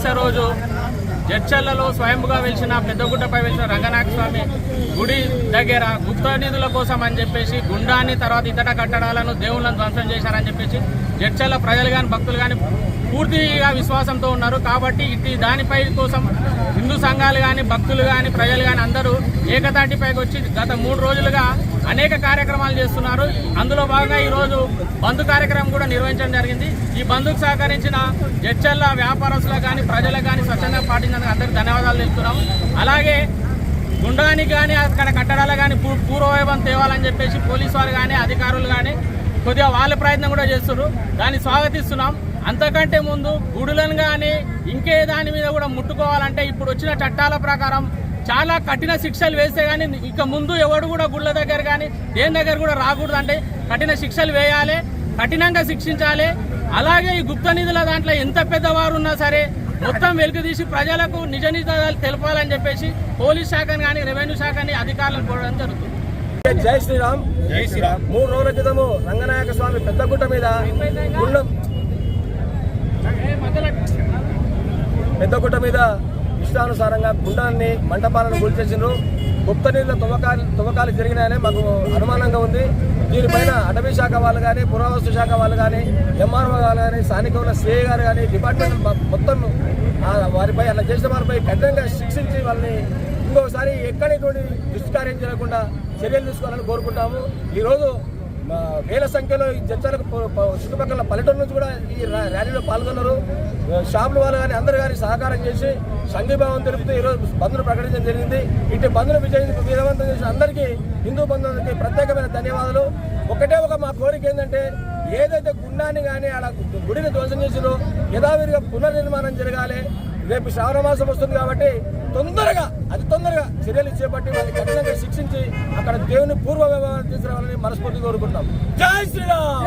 అమావాస్య రోజు జడ్చర్లలో స్వయంగా వెలిసిన పెద్దగుట్టపై వెలిసిన రంగనాథ స్వామి గుడి దగ్గర గుప్త నిధుల కోసం అని చెప్పేసి గుండాన్ని తర్వాత ఇతర కట్టడాలను దేవుళ్ళను ధ్వంసం చేశారని చెప్పేసి జడ్చర్ల ప్రజలు కానీ భక్తులు కానీ పూర్తిగా విశ్వాసంతో ఉన్నారు. కాబట్టి ఇది దానిపై కోసం హిందూ సంఘాలు కానీ భక్తులు కానీ ప్రజలు కానీ అందరూ ఏకతాటిపైకి వచ్చి గత మూడు రోజులుగా అనేక కార్యక్రమాలు చేస్తున్నారు. అందులో భాగంగా ఈరోజు బంధు కార్యక్రమం కూడా నిర్వహించడం జరిగింది. ఈ బంధుకు సహకరించిన జడ్చర్ల వ్యాపారస్తులకు కానీ ప్రజలకు కానీ స్వచ్ఛంగా పాటించినందుకు అందరికీ ధన్యవాదాలు తెలుపుతున్నాం. అలాగే గుండానికి కానీ అక్కడ కట్టడాలు కానీ పూ- పూర్వవైభవం తేవాలని చెప్పేసి పోలీసు వారు కానీ అధికారులు కానీ కొద్దిగా వాళ్ళ ప్రయత్నం కూడా చేస్తున్నారు. దాన్ని స్వాగతిస్తున్నాం. అంతకంటే ముందు గుడులను కానీ ఇంకే దాని మీద కూడా ముట్టుకోవాలంటే ఇప్పుడు వచ్చిన చట్టాల ప్రకారం చాలా కఠిన శిక్షలు వేస్తే కానీ ఇక ముందు ఎవడు కూడా గుళ్ళ దగ్గర కానీ దేని దగ్గర కూడా రాకూడదు అంటే కఠిన శిక్షలు వేయాలి కఠినంగా శిక్షించాలి. అలాగే ఈ గుప్త నిధుల దాంట్లో ఎంత పెద్దవారు ఉన్నా సరే మొత్తం వెలుగు తీసి ప్రజలకు నిజ నిజాలు తెలపాలని చెప్పేసి పోలీస్ శాఖని కానీ రెవెన్యూ శాఖని అధికారులను కోరడం జరుగుతుంది. జై శ్రీరామ్. జై శ్రీరామ్. మూడు రోజుల క్రితము రంగనాయక స్వామి పెద్దగుట్ట మీద గుండం పెద్దగుట్ట మీద ఇష్టానుసారంగా గుండాన్ని మంటపాలను కూల్చేసిండ్రు. గుప్త నీళ్ళ తువ్వకాలు తువ్వకాలు జరిగినాయనే మాకు అనుమానంగా ఉంది. దీనిపైన అటవీ శాఖ వాళ్ళు కానీ పురావస్తు శాఖ వాళ్ళు కానీ ఎంఆర్ఓ వాళ్ళు కానీ స్థానిక ఉన్న సిఐ గారు కానీ డిపార్ట్మెంట్ మొత్తం వారిపై అలా చేసిన వారిపై కఠినంగా శిక్షించి వాళ్ళని ఇంకొకసారి ఎక్కడెటువంటి దుష్కార్యం చేయకుండా చర్యలు తీసుకోవాలని కోరుకుంటాము. ఈరోజు వేల సంఖ్యలో ఈ జంచాలకు చుట్టుపక్కల పల్లెటూరు నుంచి కూడా ఈ ర్యాలీలో పాల్గొన్నారు. షాపుల వాళ్ళు కానీ అందరూ కానీ సహకారం చేసి సంఘీభావం తెలుపుతూ ఈరోజు బంధును ప్రకటించడం జరిగింది. ఇటు బంధును విజయం విజయవంతం చేసిన అందరికీ హిందూ బంధువులకి ప్రత్యేకమైన ధన్యవాదాలు. ఒకటే ఒక మా కోరిక ఏంటంటే ఏదైతే గుండాన్ని కానీ అలా గుడిని ధ్వంసం చేసినో యథావిధిగా పునర్నిర్మాణం జరగాలి. రేపు శ్రావణ మాసం వస్తుంది కాబట్టి తొందరగా అతి తొందరగా చర్యలు చేపట్టి వాళ్ళకి దర్శించి అక్కడ దేవుని పూర్వ వ్యవహారం తీసుకురావాలని మనస్ఫూర్తి కోరుకుంటాం జై శ్రీరామ్!